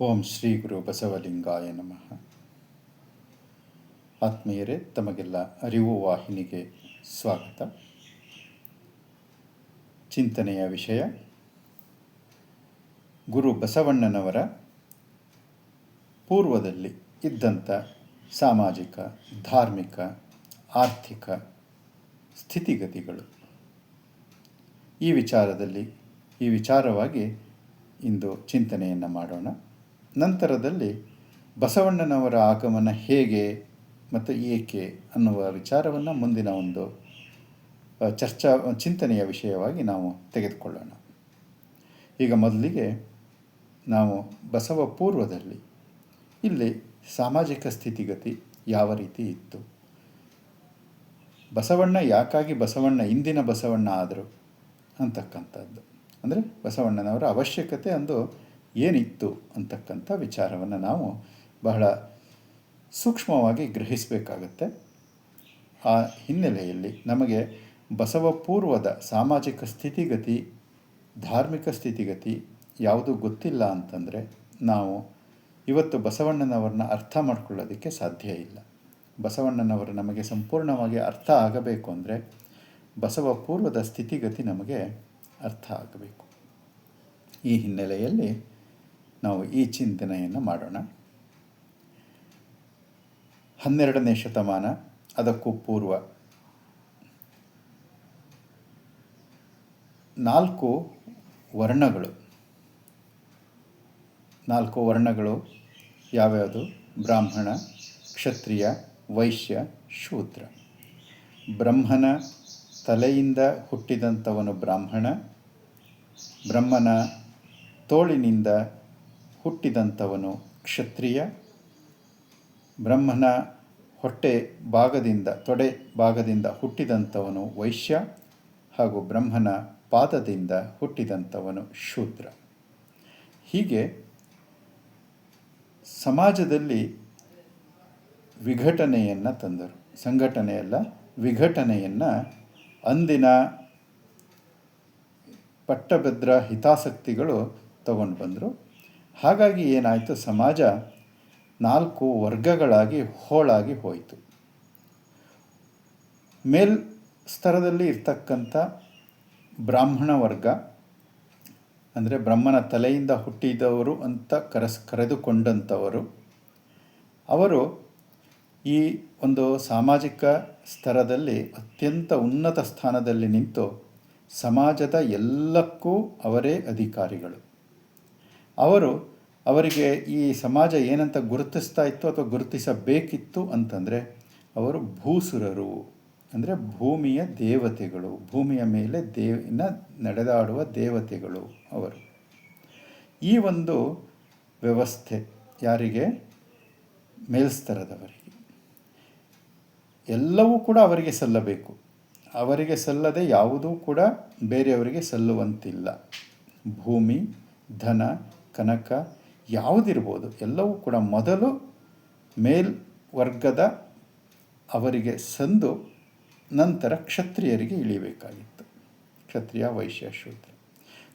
ಓಂ ಶ್ರೀ ಗುರು ಬಸವಲಿಂಗಾಯ ನಮಃ. ಆತ್ಮೀಯರೇ, ತಮಗೆಲ್ಲ ಅರಿವು ವಾಹಿನಿಗೆ ಸ್ವಾಗತ. ಚಿಂತನೆಯ ವಿಷಯ, ಗುರು ಬಸವಣ್ಣನವರ ಪೂರ್ವದಲ್ಲಿ ಇದ್ದಂಥ ಸಾಮಾಜಿಕ, ಧಾರ್ಮಿಕ, ಆರ್ಥಿಕ ಸ್ಥಿತಿಗತಿಗಳು. ಈ ವಿಚಾರದಲ್ಲಿ ಈ ವಿಚಾರವಾಗಿ ಇಂದು ಚಿಂತನೆಯನ್ನು ಮಾಡೋಣ. ನಂತರದಲ್ಲಿ ಬಸವಣ್ಣನವರ ಆಗಮನ ಹೇಗೆ ಮತ್ತು ಏಕೆ ಅನ್ನುವ ವಿಚಾರವನ್ನು ಮುಂದಿನ ಒಂದು ಚರ್ಚಾ, ಚಿಂತನೆಯ ವಿಷಯವಾಗಿ ನಾವು ತೆಗೆದುಕೊಳ್ಳೋಣ. ಈಗ ಮೊದಲಿಗೆ ನಾವು ಬಸವ ಪೂರ್ವದಲ್ಲಿ ಇಲ್ಲಿ ಸಾಮಾಜಿಕ ಸ್ಥಿತಿಗತಿ ಯಾವ ರೀತಿ ಇತ್ತು? ಬಸವಣ್ಣ ಯಾಕಾಗಿ ಬಸವಣ್ಣ ಇಂದಿನ ಬಸವಣ್ಣ ಆದರು ಅಂತಕ್ಕಂಥದ್ದು. ಅಂದರೆ ಬಸವಣ್ಣನವರ ಅವಶ್ಯಕತೆ ಅಂದು ಏನಿತ್ತು ಅಂತಕ್ಕಂಥ ವಿಚಾರವನ್ನು ನಾವು ಬಹಳ ಸೂಕ್ಷ್ಮವಾಗಿ ಗ್ರಹಿಸಬೇಕಾಗತ್ತೆ. ಆ ಹಿನ್ನೆಲೆಯಲ್ಲಿ ನಮಗೆ ಬಸವ ಪೂರ್ವದ ಸಾಮಾಜಿಕ ಸ್ಥಿತಿಗತಿ, ಧಾರ್ಮಿಕ ಸ್ಥಿತಿಗತಿ ಯಾವುದು ಗೊತ್ತಿಲ್ಲ ಅಂತಂದರೆ ನಾವು ಇವತ್ತು ಬಸವಣ್ಣನವ್ರನ್ನ ಅರ್ಥ ಮಾಡ್ಕೊಳ್ಳೋದಕ್ಕೆ ಸಾಧ್ಯ ಇಲ್ಲ. ಬಸವಣ್ಣನವರು ನಮಗೆ ಸಂಪೂರ್ಣವಾಗಿ ಅರ್ಥ ಆಗಬೇಕು ಅಂದರೆ ಬಸವ ಪೂರ್ವದ ಸ್ಥಿತಿಗತಿ ನಮಗೆ ಅರ್ಥ ಆಗಬೇಕು. ಈ ಹಿನ್ನೆಲೆಯಲ್ಲಿ ನಾವು ಈ ಚಿಂತನೆಯನ್ನು ಮಾಡೋಣ. ಹನ್ನೆರಡನೇ ಶತಮಾನ, ಅದಕ್ಕೂ ಪೂರ್ವ. ನಾಲ್ಕು ವರ್ಣಗಳು. ನಾಲ್ಕು ವರ್ಣಗಳು ಯಾವ್ಯಾವುದು? ಬ್ರಾಹ್ಮಣ, ಕ್ಷತ್ರಿಯ, ವೈಶ್ಯ, ಶೂದ್ರ. ಬ್ರಹ್ಮನ ತಲೆಯಿಂದ ಹುಟ್ಟಿದಂಥವನು ಬ್ರಾಹ್ಮಣ. ಬ್ರಹ್ಮನ ತೋಳಿನಿಂದ ಹುಟ್ಟಿದಂಥವನು ಕ್ಷತ್ರಿಯ. ಬ್ರಹ್ಮನ ಹೊಟ್ಟೆ ಭಾಗದಿಂದ, ತೊಡೆ ಭಾಗದಿಂದ ಹುಟ್ಟಿದಂಥವನು ವೈಶ್ಯ ಹಾಗೂ ಬ್ರಹ್ಮನ ಪಾದದಿಂದ ಹುಟ್ಟಿದಂಥವನು ಶೂದ್ರ. ಹೀಗೆ ಸಮಾಜದಲ್ಲಿ ವಿಘಟನೆಯನ್ನು ತಂದರು. ಸಂಘಟನೆಯಲ್ಲ, ವಿಘಟನೆಯನ್ನು ಅಂದಿನ ಪಟ್ಟಭದ್ರ ಹಿತಾಸಕ್ತಿಗಳು ತಗೊಂಡು ಬಂದರು. ಹಾಗಾಗಿ ಏನಾಯಿತು? ಸಮಾಜ ನಾಲ್ಕು ವರ್ಗಗಳಾಗಿ ಹೋಳಾಗಿ ಹೋಯಿತು. ಮೇಲ್ ಸ್ತರದಲ್ಲಿ ಇರ್ತಕ್ಕಂಥ ಬ್ರಾಹ್ಮಣ ವರ್ಗ, ಅಂದರೆ ಬ್ರಹ್ಮನ ತಲೆಯಿಂದ ಹುಟ್ಟಿದವರು ಅಂತ ಕರೆಸ್, ಕರೆದುಕೊಂಡಂಥವರು, ಅವರು ಈ ಒಂದು ಸಾಮಾಜಿಕ ಸ್ತರದಲ್ಲಿ ಅತ್ಯಂತ ಉನ್ನತ ಸ್ಥಾನದಲ್ಲಿ ನಿಂತು ಸಮಾಜದ ಎಲ್ಲಕ್ಕೂ ಅವರೇ ಅಧಿಕಾರಿಗಳು. ಅವರು ಅವರಿಗೆ ಈ ಸಮಾಜ ಏನಂತ ಗುರುತಿಸ್ತಾ ಇತ್ತು ಅಥವಾ ಗುರುತಿಸಬೇಕಿತ್ತು ಅಂತಂದರೆ ಅವರು ಭೂಸುರರು, ಅಂದರೆ ಭೂಮಿಯ ದೇವತೆಗಳು, ಭೂಮಿಯ ಮೇಲೆ ದೇವಿನ ನಡೆದಾಡುವ ದೇವತೆಗಳು ಅವರು. ಈ ಒಂದು ವ್ಯವಸ್ಥೆ ಯಾರಿಗೆ? ಮೇಲ್ಸ್ತರದವರಿಗೆ. ಎಲ್ಲವೂ ಕೂಡ ಅವರಿಗೆ ಸಲ್ಲಬೇಕು. ಅವರಿಗೆ ಸಲ್ಲದೆ ಯಾವುದೂ ಕೂಡ ಬೇರೆಯವರಿಗೆ ಸಲ್ಲುವಂತಿಲ್ಲ. ಭೂಮಿ, ಧನ ಕನಕ ಯಾವುದಿರ್ಬೋದು, ಎಲ್ಲವೂ ಕೂಡ ಮೊದಲು ಮೇಲ್ವರ್ಗದ ಅವರಿಗೆ ಸಂದು, ನಂತರ ಕ್ಷತ್ರಿಯರಿಗೆ ಇಳಿಬೇಕಾಗಿತ್ತು. ಕ್ಷತ್ರಿಯ ವೈಶ್ಯ ಶೂದ್ರ.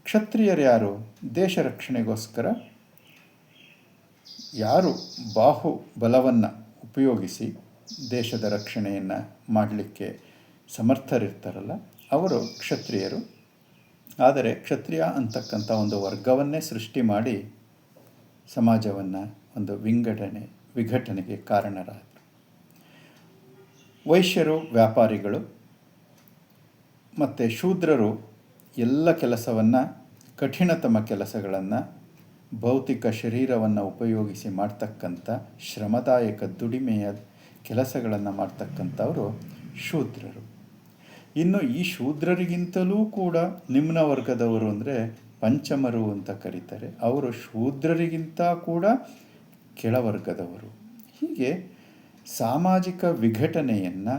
ಕ್ಷತ್ರಿಯರು ಯಾರು? ದೇಶ ರಕ್ಷಣೆಗೋಸ್ಕರ ಯಾರು ಬಾಹು ಬಲವನ್ನು ಉಪಯೋಗಿಸಿ ದೇಶದ ರಕ್ಷಣೆಯನ್ನು ಮಾಡಲಿಕ್ಕೆ ಸಮರ್ಥರಿರ್ತಾರಲ್ಲ, ಅವರು ಕ್ಷತ್ರಿಯರು. ಆದರೆ ಕ್ಷತ್ರಿಯ ಅಂತಕ್ಕಂಥ ಒಂದು ವರ್ಗವನ್ನೇ ಸೃಷ್ಟಿ ಮಾಡಿ ಸಮಾಜವನ್ನು ಒಂದು ವಿಂಗಡಣೆ, ವಿಘಟನೆಗೆ ಕಾರಣರಾದರು. ವೈಶ್ಯರು, ವ್ಯಾಪಾರಿಗಳು ಮತ್ತು ಶೂದ್ರರು ಎಲ್ಲ ಕೆಲಸವನ್ನು, ಕಠಿಣತಮ ಕೆಲಸಗಳನ್ನು, ಭೌತಿಕ ಶರೀರವನ್ನು ಉಪಯೋಗಿಸಿ ಮಾಡ್ತಕ್ಕಂಥ ಶ್ರಮದಾಯಕ ದುಡಿಮೆಯ ಕೆಲಸಗಳನ್ನು ಮಾಡ್ತಕ್ಕಂಥವರು ಶೂದ್ರರು. ಇನ್ನು ಈ ಶೂದ್ರರಿಗಿಂತಲೂ ಕೂಡ ನಿಮ್ನ ವರ್ಗದವರು ಅಂದರೆ ಪಂಚಮರು ಅಂತ ಕರೀತಾರೆ. ಅವರು ಶೂದ್ರರಿಗಿಂತ ಕೂಡ ಕೆಳವರ್ಗದವರು. ಹೀಗೆ ಸಾಮಾಜಿಕ ವಿಘಟನೆಯನ್ನು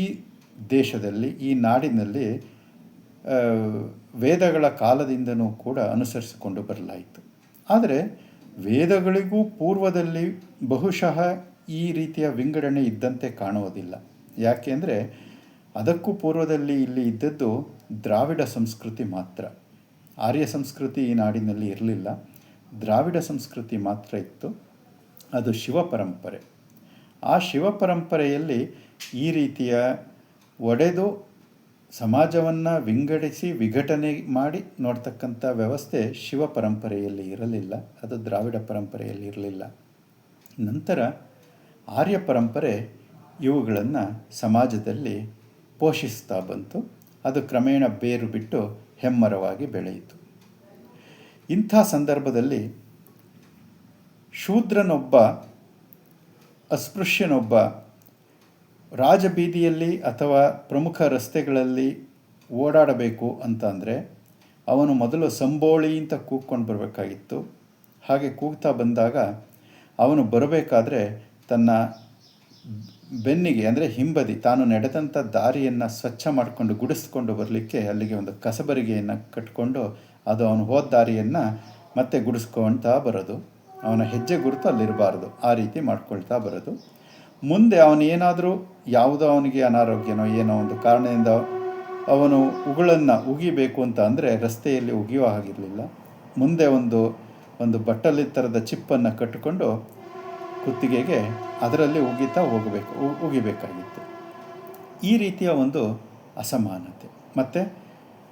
ಈ ದೇಶದಲ್ಲಿ, ಈ ನಾಡಿನಲ್ಲಿ ವೇದಗಳ ಕಾಲದಿಂದನೂ ಕೂಡ ಅನುಸರಿಸಿಕೊಂಡು ಬರಲಾಯಿತು. ಆದರೆ ವೇದಗಳಿಗೂ ಪೂರ್ವದಲ್ಲಿ ಬಹುಶಃ ಈ ರೀತಿಯ ವಿಂಗಡಣೆ ಇದ್ದಂತೆ ಕಾಣುವುದಿಲ್ಲ. ಯಾಕೆಂದರೆ ಅದಕ್ಕೂ ಪೂರ್ವದಲ್ಲಿ ಇಲ್ಲಿ ಇದ್ದದ್ದು ದ್ರಾವಿಡ ಸಂಸ್ಕೃತಿ ಮಾತ್ರ. ಆರ್ಯ ಸಂಸ್ಕೃತಿ ಈ ನಾಡಿನಲ್ಲಿ ಇರಲಿಲ್ಲ. ದ್ರಾವಿಡ ಸಂಸ್ಕೃತಿ ಮಾತ್ರ ಇತ್ತು. ಅದು ಶಿವ ಪರಂಪರೆ. ಆ ಶಿವ ಪರಂಪರೆಯಲ್ಲಿ ಈ ರೀತಿಯ ಒಡೆದು ಸಮಾಜವನ್ನು ವಿಂಗಡಿಸಿ ವಿಘಟನೆ ಮಾಡಿ ನೋಡ್ತಕ್ಕಂಥ ವ್ಯವಸ್ಥೆ ಶಿವ ಪರಂಪರೆಯಲ್ಲಿ ಇರಲಿಲ್ಲ. ಅದು ದ್ರಾವಿಡ ಪರಂಪರೆಯಲ್ಲಿ ಇರಲಿಲ್ಲ. ನಂತರ ಆರ್ಯ ಪರಂಪರೆ ಇವುಗಳನ್ನು ಸಮಾಜದಲ್ಲಿ ಪೋಷಿಸ್ತಾ ಬಂತು. ಅದು ಕ್ರಮೇಣ ಬೇರು ಬಿಟ್ಟು ಹೆಮ್ಮರವಾಗಿ ಬೆಳೆಯಿತು. ಇಂಥ ಸಂದರ್ಭದಲ್ಲಿ ಶೂದ್ರನೊಬ್ಬ, ಅಸ್ಪೃಶ್ಯನೊಬ್ಬ, ರಾಜಬೀದಿಯಲ್ಲಿ ಅಥವಾ ಪ್ರಮುಖ ರಸ್ತೆಗಳಲ್ಲಿ ಓಡಾಡಬೇಕು ಅಂತಂದರೆ ಅವನು ಮೊದಲು ಸಂಬೋಳಿ ಅಂತ ಕೂಗ್ಕೊಂಡು ಬರಬೇಕಾಗಿತ್ತು. ಹಾಗೆ ಕೂಗ್ತಾ ಬಂದಾಗ ಅವನು ಬರಬೇಕಾದ್ರೆ ತನ್ನ ಬೆನ್ನಿಗೆ ಅಂದರೆ ಹಿಂಬದಿ, ತಾನು ನಡೆದಂಥ ದಾರಿಯನ್ನು ಸ್ವಚ್ಛ ಮಾಡಿಕೊಂಡು ಗುಡಿಸ್ಕೊಂಡು ಬರಲಿಕ್ಕೆ ಅಲ್ಲಿಗೆ ಒಂದು ಕಸಬರಿಗೆಯನ್ನು ಕಟ್ಕೊಂಡು ಅದು ಅವನು ಹೋದ ದಾರಿಯನ್ನು ಮತ್ತೆ ಗುಡಿಸ್ಕೊಳ್ತಾ ಬರೋದು. ಅವನ ಹೆಜ್ಜೆ ಗುರುತು ಅಲ್ಲಿರಬಾರ್ದು, ಆ ರೀತಿ ಮಾಡ್ಕೊಳ್ತಾ ಬರೋದು. ಮುಂದೆ ಅವನು ಏನಾದರೂ ಯಾವುದೋ ಅವನಿಗೆ ಅನಾರೋಗ್ಯನೋ ಏನೋ ಒಂದು ಕಾರಣದಿಂದ ಅವನು ಉಗುಳನ್ನು ಉಗಿಬೇಕು ಅಂತ ಅಂದರೆ ರಸ್ತೆಯಲ್ಲಿ ಉಗಿಯೋ ಹಾಗಿರಲಿಲ್ಲ. ಮುಂದೆ ಒಂದು ಒಂದು ಬಟ್ಟಲಿ ಥರದ ಚಿಪ್ಪನ್ನು ಕಟ್ಟಿಕೊಂಡು ಕುತ್ತಿಗೆಗೆ ಅದರಲ್ಲಿ ಉಗಿತಾ ಹೋಗಬೇಕು ಉಗಿಬೇಕಾಗಿತ್ತು. ಈ ರೀತಿಯ ಒಂದು ಅಸಮಾನತೆ. ಮತ್ತು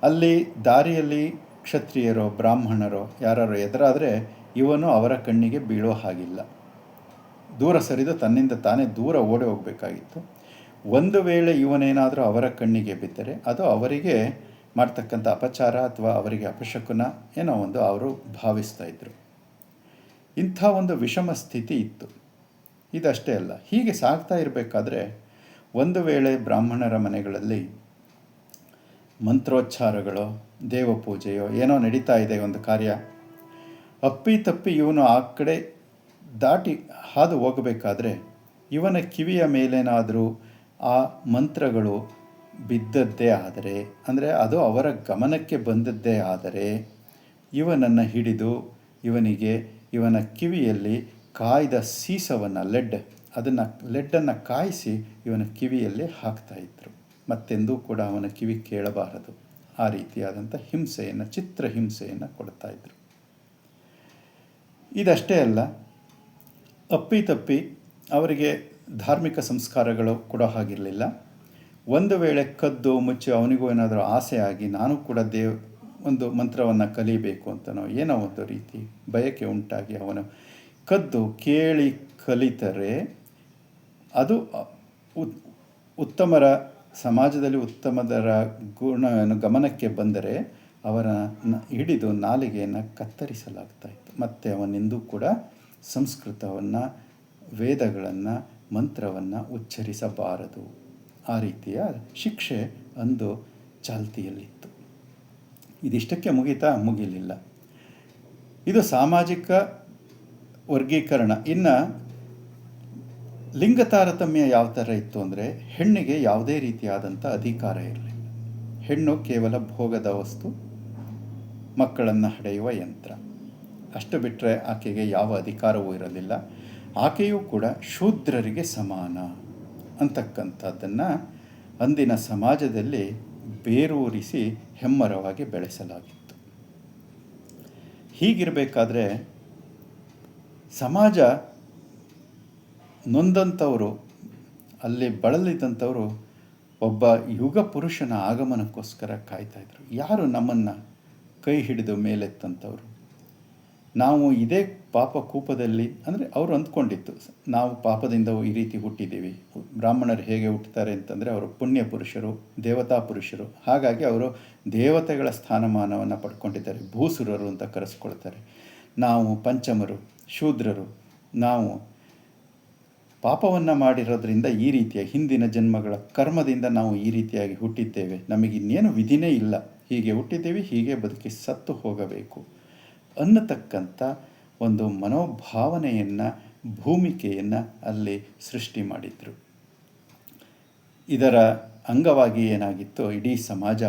ಅಲ್ಲಿ ದಾರಿಯಲ್ಲಿ ಕ್ಷತ್ರಿಯರೋ, ಬ್ರಾಹ್ಮಣರೋ ಯಾರು ಎದುರಾದರೆ ಇವನು ಅವರ ಕಣ್ಣಿಗೆ ಬೀಳೋ ಹಾಗಿಲ್ಲ. ದೂರ ಸರಿದು ತನ್ನಿಂದ ತಾನೇ ದೂರ ಓಡಿ ಹೋಗಬೇಕಾಗಿತ್ತು. ಒಂದು ವೇಳೆ ಇವನೇನಾದರೂ ಅವರ ಕಣ್ಣಿಗೆ ಬಿದ್ದರೆ ಅದು ಅವರಿಗೆ ಮಾಡ್ತಕ್ಕಂಥ ಅಪಚಾರ ಅಥವಾ ಅವರಿಗೆ ಅಪಶಕುನ ಏನೋ ಒಂದು ಅವರು ಭಾವಿಸ್ತಾ ಇದ್ದರು ಇಂಥ ಒಂದು ವಿಷಮ ಸ್ಥಿತಿ ಇತ್ತು. ಇದಷ್ಟೇ ಅಲ್ಲ, ಹೀಗೆ ಸಾಗ್ತಾ ಇರಬೇಕಾದ್ರೆ ಒಂದು ವೇಳೆ ಬ್ರಾಹ್ಮಣರ ಮನೆಗಳಲ್ಲಿ ಮಂತ್ರೋಚ್ಚಾರಗಳೋ, ದೇವಪೂಜೆಯೋ ಏನೋ ನಡೀತಾ ಇದೆ ಒಂದು ಕಾರ್ಯ, ಅಪ್ಪಿ ತಪ್ಪಿ ಇವನು ಆ ಕಡೆ ದಾಟಿ ಹಾದು ಹೋಗಬೇಕಾದ್ರೆ ಇವನ ಕಿವಿಯ ಮೇಲೇನಾದರೂ ಆ ಮಂತ್ರಗಳು ಬಿದ್ದದ್ದೇ ಆದರೆ, ಅಂದರೆ ಅದು ಅವರ ಗಮನಕ್ಕೆ ಬಂದದ್ದೇ ಆದರೆ, ಇವನನ್ನು ಹಿಡಿದು ಇವನಿಗೆ ಇವನ ಕಿವಿಯಲ್ಲಿ ಕಾಯ್ದ ಸೀಸವನ್ನು ಲೆಡ್, ಅದನ್ನು ಲೆಡ್ಡನ್ನು ಕಾಯಿಸಿ ಇವನ ಕಿವಿಯಲ್ಲಿ ಹಾಕ್ತಾ ಇದ್ದರು ಮತ್ತೆಂದೂ ಕೂಡ ಅವನ ಕಿವಿ ಕೇಳಬಾರದು. ಆ ರೀತಿಯಾದಂಥ ಹಿಂಸೆಯನ್ನು, ಚಿತ್ರ ಹಿಂಸೆಯನ್ನು ಕೊಡ್ತಾ ಇದ್ದರು ಇದಷ್ಟೇ ಅಲ್ಲ ಅಪ್ಪಿತಪ್ಪಿ ಅವರಿಗೆ ಧಾರ್ಮಿಕ ಸಂಸ್ಕಾರಗಳು ಕೂಡ ಹಾಗಿರಲಿಲ್ಲ. ಒಂದು ವೇಳೆ ಕದ್ದು ಮುಚ್ಚಿ ಅವನಿಗೂ ಏನಾದರೂ ಆಸೆ ಆಗಿ ನಾನು ಕೂಡ ದೇವ್, ಒಂದು ಮಂತ್ರವನ್ನು ಕಲಿಬೇಕು ಅಂತನೋ ಏನೋ ಒಂದು ರೀತಿ ಬಯಕೆ ಉಂಟಾಗಿ ಅವನು ಕದ್ದು ಕೇಳಿ ಕಲಿತರೆ, ಅದು ಉತ್- ಉತ್ತಮರ ಸಮಾಜದಲ್ಲಿ ಉತ್ತಮದರ ಗುಣ, ಗಮನಕ್ಕೆ ಬಂದರೆ ಅವರ ಹಿಡಿದು ನಾಲಿಗೆಯನ್ನು ಕತ್ತರಿಸಲಾಗ್ತಾ ಇತ್ತು. ಮತ್ತು ಅವನೆಂದೂ ಕೂಡ ಸಂಸ್ಕೃತವನ್ನು, ವೇದಗಳನ್ನು, ಮಂತ್ರವನ್ನು ಉಚ್ಚರಿಸಬಾರದು. ಆ ರೀತಿಯ ಶಿಕ್ಷೆ ಅಂದು ಚಾಲ್ತಿಯಲ್ಲಿತ್ತು. ಇದಿಷ್ಟಕ್ಕೆ ಮುಗಿತಾ ಮುಗಿಲಿಲ್ಲ. ಇದು ಸಾಮಾಜಿಕ ವರ್ಗೀಕರಣ. ಇನ್ನು ಲಿಂಗ ತಾರತಮ್ಯ ಯಾವ ಥರ ಇತ್ತು ಅಂದರೆ ಹೆಣ್ಣಿಗೆ ಯಾವುದೇ ರೀತಿಯಾದಂಥ ಅಧಿಕಾರ ಇರಲಿಲ್ಲ ಹೆಣ್ಣು ಕೇವಲ ಭೋಗದ ವಸ್ತು, ಮಕ್ಕಳನ್ನು ಹಡೆಯುವ ಯಂತ್ರ. ಅಷ್ಟು ಬಿಟ್ಟರೆ ಆಕೆಗೆ ಯಾವ ಅಧಿಕಾರವೂ ಇರಲಿಲ್ಲ. ಆಕೆಯೂ ಕೂಡ ಶೂದ್ರರಿಗೆ ಸಮಾನ ಅಂತಕ್ಕಂಥದ್ದನ್ನು ಅಂದಿನ ಸಮಾಜದಲ್ಲಿ ಬೇರೂರಿಸಿ ಹೆಮ್ಮರವಾಗಿ ಬೆಳೆಸಲಾಗಿತ್ತು. ಹೀಗಿರಬೇಕಾದ್ರೆ ಸಮಾಜ ನೊಂದಂಥವರು, ಅಲ್ಲಿ ಬಳಲಿದಂಥವರು ಒಬ್ಬ ಯುಗ ಪುರುಷನ ಆಗಮನಕ್ಕೋಸ್ಕರ ಕಾಯ್ತಾ ಇದ್ರು. ಯಾರು ನಮ್ಮನ್ನು ಕೈ ಹಿಡಿದು ಮೇಲೆತ್ತಂಥವ್ರು? ನಾವು ಇದೇ ಪಾಪ ಕೂಪದಲ್ಲಿ, ಅಂದರೆ ಅವರು ಅಂದ್ಕೊಂಡಿತ್ತು, ನಾವು ಪಾಪದಿಂದ ಈ ರೀತಿ ಹುಟ್ಟಿದ್ದೀವಿ. ಬ್ರಾಹ್ಮಣರು ಹೇಗೆ ಹುಟ್ಟುತ್ತಾರೆ ಅಂತಂದರೆ ಅವರು ಪುಣ್ಯ ಪುರುಷರು, ದೇವತಾ ಪುರುಷರು. ಹಾಗಾಗಿ ಅವರು ದೇವತೆಗಳ ಸ್ಥಾನಮಾನವನ್ನು ಪಡ್ಕೊಂಡಿದ್ದಾರೆ, ಭೂಸುರರು ಅಂತ ಕರೆಸ್ಕೊಳ್ತಾರೆ. ನಾವು ಪಂಚಮರು ಶೂದ್ರರು. ನಾವು ಪಾಪವನ್ನು ಮಾಡಿರೋದ್ರಿಂದ ಈ ರೀತಿಯ ಹಿಂದಿನ ಜನ್ಮಗಳ ಕರ್ಮದಿಂದ ನಾವು ಈ ರೀತಿಯಾಗಿ ಹುಟ್ಟಿದ್ದೇವೆ. ನಮಗಿನ್ನೇನು ವಿಧಿನೇ ಇಲ್ಲ. ಹೀಗೆ ಹುಟ್ಟಿದ್ದೇವೆ, ಹೀಗೆ ಬದುಕಿ ಸತ್ತು ಹೋಗಬೇಕು. ಅನ್ನತಕ್ಕಂಥ ಒಂದು ಮನೋಭಾವನೆಯನ್ನು, ಭೂಮಿಕೆಯನ್ನು ಅಲ್ಲಿ ಸೃಷ್ಟಿ ಮಾಡಿದರು. ಇದರ ಅಂಗವಾಗಿ ಏನಾಗಿತ್ತು? ಇಡೀ ಸಮಾಜ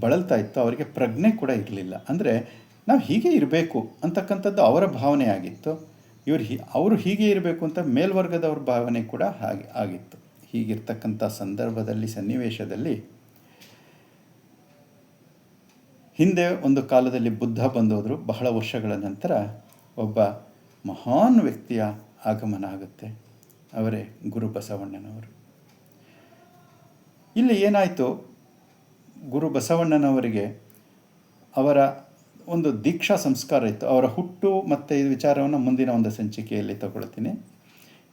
ಬಳಲ್ತಾ ಇತ್ತು. ಅವರಿಗೆ ಪ್ರಜ್ಞೆ ಕೂಡ ಇರಲಿಲ್ಲ. ಅಂದರೆ ನಾವು ಹೀಗೆ ಇರಬೇಕು ಅಂತಕ್ಕಂಥದ್ದು ಅವರ ಭಾವನೆ ಆಗಿತ್ತು ಇವರು ಹಿ, ಅವರು ಹೀಗೆ ಇರಬೇಕು ಅಂತ ಮೇಲ್ವರ್ಗದವ್ರ ಭಾವನೆ ಕೂಡ ಹಾಗೆ ಆಗಿತ್ತು. ಹೀಗಿರ್ತಕ್ಕಂಥ ಸಂದರ್ಭದಲ್ಲಿ, ಸನ್ನಿವೇಶದಲ್ಲಿ ಹಿಂದೆ ಒಂದು ಕಾಲದಲ್ಲಿ ಬುದ್ಧ ಬಂದೋದ್ರು. ಬಹಳ ವರ್ಷಗಳ ನಂತರ ಒಬ್ಬ ಮಹಾನ್ ವ್ಯಕ್ತಿಯ ಆಗಮನ ಆಗುತ್ತೆ. ಅವರೇ ಗುರು ಬಸವಣ್ಣನವರು. ಇಲ್ಲಿ ಏನಾಯಿತು? ಗುರು ಬಸವಣ್ಣನವರಿಗೆ ಅವರ ಒಂದು ದೀಕ್ಷಾ ಸಂಸ್ಕಾರ ಇತ್ತು. ಅವರ ಹುಟ್ಟು ಮತ್ತು ಈ ವಿಚಾರವನ್ನು ಮುಂದಿನ ಒಂದು ಸಂಚಿಕೆಯಲ್ಲಿ ತಗೊಳ್ತೀನಿ.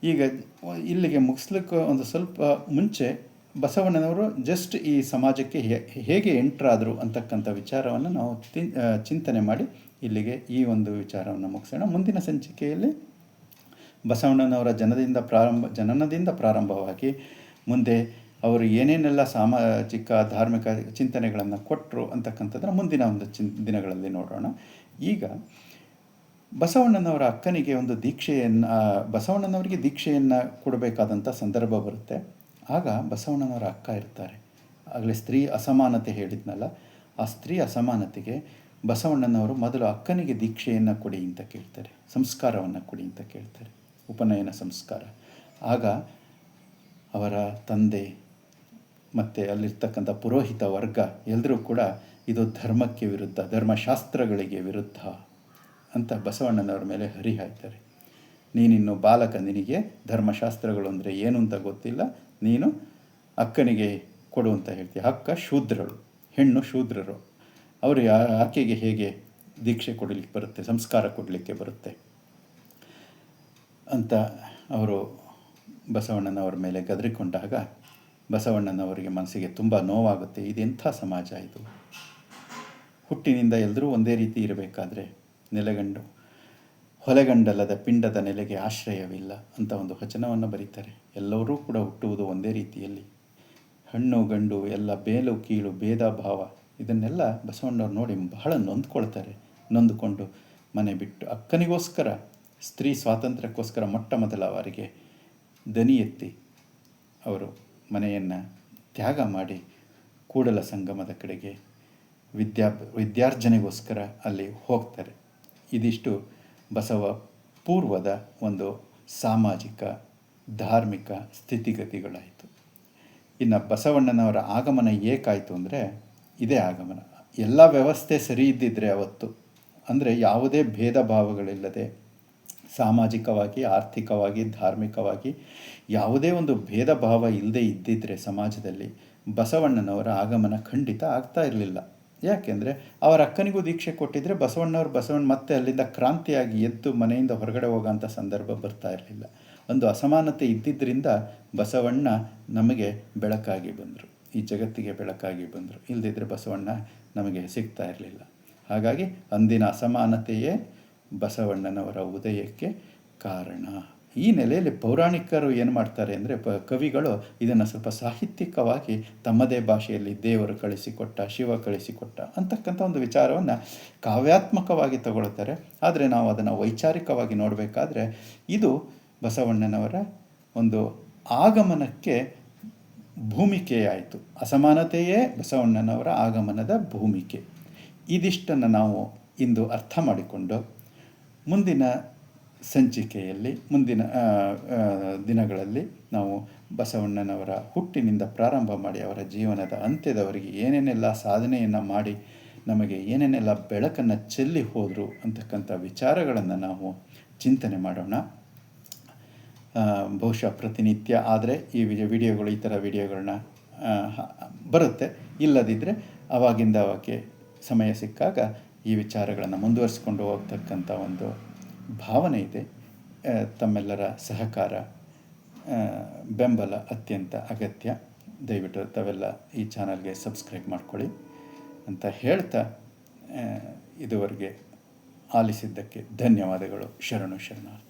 ಈಗ ಇಲ್ಲಿಗೆ ಮುಗಿಸ್ಲಿಕ್ಕೆ ಒಂದು ಸ್ವಲ್ಪ ಮುಂಚೆ ಬಸವಣ್ಣನವರು ಜಸ್ಟ್ ಈ ಸಮಾಜಕ್ಕೆ ಹೇಗೆ ಎಂಟ್ರಾದರು ಅಂತಕ್ಕಂಥ ವಿಚಾರವನ್ನು ನಾವು ತಿನ್ ಚಿಂತನೆ ಮಾಡಿ ಇಲ್ಲಿಗೆ ಈ ಒಂದು ವಿಚಾರವನ್ನು ಮುಗಿಸೋಣ. ಮುಂದಿನ ಸಂಚಿಕೆಯಲ್ಲಿ ಬಸವಣ್ಣನವರ ಜನದಿಂದ ಪ್ರಾರಂಭ, ಜನನದಿಂದ ಪ್ರಾರಂಭವಾಗಿ ಮುಂದೆ ಅವರು ಏನೇನೆಲ್ಲ ಸಾಮಾಜಿಕ ಧಾರ್ಮಿಕ ಚಿಂತನೆಗಳನ್ನು ಕೊಟ್ಟರು ಅಂತಕ್ಕಂಥದ್ದನ್ನು ಮುಂದಿನ ಒಂದು ಚಿನ್, ದಿನಗಳಲ್ಲಿ ನೋಡೋಣ. ಈಗ ಬಸವಣ್ಣನವರ ಅಕ್ಕನಿಗೆ ಒಂದು ದೀಕ್ಷೆಯನ್ನು ಬಸವಣ್ಣನವರಿಗೆ ದೀಕ್ಷೆಯನ್ನು ಕೊಡಬೇಕಾದಂಥ ಸಂದರ್ಭ ಬರುತ್ತೆ. ಆಗ ಬಸವಣ್ಣನವರ ಅಕ್ಕ ಇರ್ತಾರೆ. ಆಗಲೇ ಸ್ತ್ರೀ ಅಸಮಾನತೆ ಹೇಳಿದ್ನಲ್ಲ, ಆ ಸ್ತ್ರೀ ಅಸಮಾನತೆಗೆ ಬಸವಣ್ಣನವರು ಮೊದಲು ಅಕ್ಕನಿಗೆ ದೀಕ್ಷೆಯನ್ನು ಕೊಡಿ ಅಂತ ಕೇಳ್ತಾರೆ. ಸಂಸ್ಕಾರವನ್ನು ಕೊಡಿ ಅಂತ ಕೇಳ್ತಾರೆ. ಉಪನಯನ ಸಂಸ್ಕಾರ. ಆಗ ಅವರ ತಂದೆ ಮತ್ತು ಅಲ್ಲಿರ್ತಕ್ಕಂಥ ಪುರೋಹಿತ ವರ್ಗ ಎಲ್ಲರೂ ಕೂಡ ಇದು ಧರ್ಮಕ್ಕೆ ವಿರುದ್ಧ, ಧರ್ಮಶಾಸ್ತ್ರಗಳಿಗೆ ವಿರುದ್ಧ ಅಂತ ಬಸವಣ್ಣನವರ ಮೇಲೆ ಹರಿಹಾಯ್ತಾರೆ ನೀನಿನ್ನು ಬಾಲಕ, ನಿನಗೆ ಧರ್ಮಶಾಸ್ತ್ರಗಳು ಅಂದರೆ ಏನು ಅಂತ ಗೊತ್ತಿಲ್ಲ. ನೀನು ಅಕ್ಕನಿಗೆ ಕೊಡು ಅಂತ ಹೇಳ್ತೀಯ. ಅಕ್ಕ ಶೂದ್ರಳು, ಹೆಣ್ಣು ಶೂದ್ರರು. ಅವರು ಆಕೆಗೆ ಹೇಗೆ ದೀಕ್ಷೆ ಕೊಡಲಿಕ್ಕೆ ಬರುತ್ತೆ, ಸಂಸ್ಕಾರ ಕೊಡಲಿಕ್ಕೆ ಬರುತ್ತೆ ಅಂತ ಅವರು ಬಸವಣ್ಣನವರ ಮೇಲೆ ಗದರಿಕೊಂಡಾಗ ಬಸವಣ್ಣನವರಿಗೆ ಮನಸ್ಸಿಗೆ ತುಂಬ ನೋವಾಗುತ್ತೆ. ಇದೆಂಥ ಸಮಾಜ ಇದು? ಹುಟ್ಟಿನಿಂದ ಎಲ್ಲರೂ ಒಂದೇ ರೀತಿ ಇರಬೇಕಾದ್ರೆ ನೆಲೆಗಂಡು, ಹೊಲೆಗಂಡಲ್ಲದ ಪಿಂಡದ ನೆಲೆಗೆ ಆಶ್ರಯವಿಲ್ಲ ಅಂತ ಒಂದು ವಚನವನ್ನು ಬರೀತಾರೆ. ಎಲ್ಲರೂ ಕೂಡ ಹುಟ್ಟುವುದು ಒಂದೇ ರೀತಿಯಲ್ಲಿ. ಹಣ್ಣು, ಗಂಡು, ಎಲ್ಲ ಬೇಲು, ಕೀಳು, ಭೇದ, ಭಾವ, ಇದನ್ನೆಲ್ಲ ಬಸವಣ್ಣವ್ರು ನೋಡಿ ಬಹಳ ನೊಂದ್ಕೊಳ್ತಾರೆ. ನೊಂದುಕೊಂಡು ಮನೆ ಬಿಟ್ಟು ಅಕ್ಕನಿಗೋಸ್ಕರ, ಸ್ತ್ರೀ ಸ್ವಾತಂತ್ರ್ಯಕ್ಕೋಸ್ಕರ ಮೊಟ್ಟ ಮೊದಲ ಅವರಿಗೆ ದನಿ ಎತ್ತಿ ಅವರು ಮನೆಯನ್ನು ತ್ಯಾಗ ಮಾಡಿ ಕೂಡಲ ಸಂಗಮದ ಕಡೆಗೆ ವಿದ್ಯಾ ವಿದ್ಯಾರ್ಜನೆಗೋಸ್ಕರ ಅಲ್ಲಿ ಹೋಗ್ತಾರೆ. ಇದಿಷ್ಟು ಬಸವ ಪೂರ್ವದ ಒಂದು ಸಾಮಾಜಿಕ, ಧಾರ್ಮಿಕ ಸ್ಥಿತಿಗತಿಗಳಾಯಿತು. ಇನ್ನು ಬಸವಣ್ಣನವರ ಆಗಮನ ಏಕಾಯಿತು ಅಂದರೆ ಇದೇ ಆಗಮನ. ಎಲ್ಲ ವ್ಯವಸ್ಥೆ ಸರಿ ಇದ್ದಿದ್ರೆ ಅವತ್ತು. ಅಂದರೆ ಯಾವುದೇ ಭೇದ ಭಾವಗಳಿಲ್ಲದೆ ಸಾಮಾಜಿಕವಾಗಿ, ಆರ್ಥಿಕವಾಗಿ, ಧಾರ್ಮಿಕವಾಗಿ ಯಾವುದೇ ಒಂದು ಭೇದ ಭಾವ ಇಲ್ಲದೆ ಇದ್ದಿದ್ದರೆ ಸಮಾಜದಲ್ಲಿ ಬಸವಣ್ಣನವರ ಆಗಮನ ಖಂಡಿತ ಆಗ್ತಾ ಇರಲಿಲ್ಲ. ಯಾಕೆಂದರೆ ಅವರ ಅಕ್ಕನಿಗೂ ದೀಕ್ಷೆ ಕೊಟ್ಟಿದ್ದರೆ ಬಸವಣ್ಣವ್ರು ಬಸವಣ್ಣ ಮತ್ತೆ ಅಲ್ಲಿಂದ ಕ್ರಾಂತಿಯಾಗಿ ಎದ್ದು ಮನೆಯಿಂದ ಹೊರಗಡೆ ಹೋಗೋಂಥ ಸಂದರ್ಭ ಬರ್ತಾ ಇರಲಿಲ್ಲ. ಒಂದು ಅಸಮಾನತೆ ಇದ್ದಿದ್ದರಿಂದ ಬಸವಣ್ಣ ನಮಗೆ ಬೆಳಕಾಗಿ ಬಂದರು. ಈ ಜಗತ್ತಿಗೆ ಬೆಳಕಾಗಿ ಬಂದರು. ಇಲ್ಲದಿದ್ದರೆ ಬಸವಣ್ಣ ನಮಗೆ ಸಿಗ್ತಾ ಇರಲಿಲ್ಲ. ಹಾಗಾಗಿ ಅಂದಿನ ಅಸಮಾನತೆಯೇ ಬಸವಣ್ಣನವರ ಉದಯಕ್ಕೆ ಕಾರಣ. ಈ ನೆಲೆಯಲ್ಲಿ ಪೌರಾಣಿಕರು ಏನು ಮಾಡ್ತಾರೆ ಅಂದರೆ, ಪ, ಕವಿಗಳು ಇದನ್ನು ಸ್ವಲ್ಪ ಸಾಹಿತ್ಯಿಕವಾಗಿ ತಮ್ಮದೇ ಭಾಷೆಯಲ್ಲಿ ದೇವರು ಕಳಿಸಿಕೊಟ್ಟ, ಶಿವ ಕಳಿಸಿಕೊಟ್ಟ ಅಂತಕ್ಕಂಥ ಒಂದು ವಿಚಾರವನ್ನು ಕಾವ್ಯಾತ್ಮಕವಾಗಿ ತಗೊಳ್ತಾರೆ. ಆದರೆ ನಾವು ಅದನ್ನು ವೈಚಾರಿಕವಾಗಿ ನೋಡಬೇಕಾದ್ರೆ, ಇದು ಬಸವಣ್ಣನವರ ಒಂದು ಆಗಮನಕ್ಕೆ ಭೂಮಿಕೆಯಾಯಿತು. ಅಸಮಾನತೆಯೇ ಬಸವಣ್ಣನವರ ಆಗಮನದ ಭೂಮಿಕೆ. ಇದಿಷ್ಟನ್ನು ನಾವು ಇಂದು ಅರ್ಥ ಮಾಡಿಕೊಂಡು ಮುಂದಿನ ಸಂಚಿಕೆಯಲ್ಲಿ, ಮುಂದಿನ ದಿನಗಳಲ್ಲಿ ನಾವು ಬಸವಣ್ಣನವರ ಹುಟ್ಟಿನಿಂದ ಪ್ರಾರಂಭ ಮಾಡಿ ಅವರ ಜೀವನದ ಅಂತ್ಯದವರೆಗೆ ಏನೇನೆಲ್ಲ ಸಾಧನೆಯನ್ನು ಮಾಡಿ ನಮಗೆ ಏನೇನೆಲ್ಲ ಬೆಳಕನ್ನು ಚೆಲ್ಲಿ ಹೋದರು ಅಂತಕ್ಕಂಥ ವಿಚಾರಗಳನ್ನು ನಾವು ಚಿಂತನೆ ಮಾಡೋಣ. ಬಹುಶಃ ಪ್ರತಿನಿತ್ಯ ಆದರೆ ಈ ವಿಡಿಯೋಗಳು, ಈ ಥರ ವಿಡಿಯೋಗಳನ್ನ ಬರುತ್ತೆ. ಇಲ್ಲದಿದ್ದರೆ ಅವಾಗಿಂದ ಅವಕ್ಕೆ ಸಮಯ ಸಿಕ್ಕಾಗ ಈ ವಿಚಾರಗಳನ್ನು ಮುಂದುವರಿಸಿಕೊಂಡು ಹೋಗ್ತಕ್ಕಂಥ ಒಂದು ಭಾವನೆ ಇದೆ. ತಮ್ಮೆಲ್ಲರ ಸಹಕಾರ ಬೆಂಬಲ ಅತ್ಯಂತ ಅಗತ್ಯ. ದಯವಿಟ್ಟು ತಾವೆಲ್ಲ ಈ ಚಾನಲ್ಗೆ ಸಬ್ಸ್ಕ್ರೈಬ್ ಮಾಡ್ಕೊಳ್ಳಿ ಅಂತ ಹೇಳ್ತಾ ಇದುವರೆಗೆ ಆಲಿಸಿದ್ದಕ್ಕೆ ಧನ್ಯವಾದಗಳು. ಶರಣು ಶರಣಾರ್ಥಿ.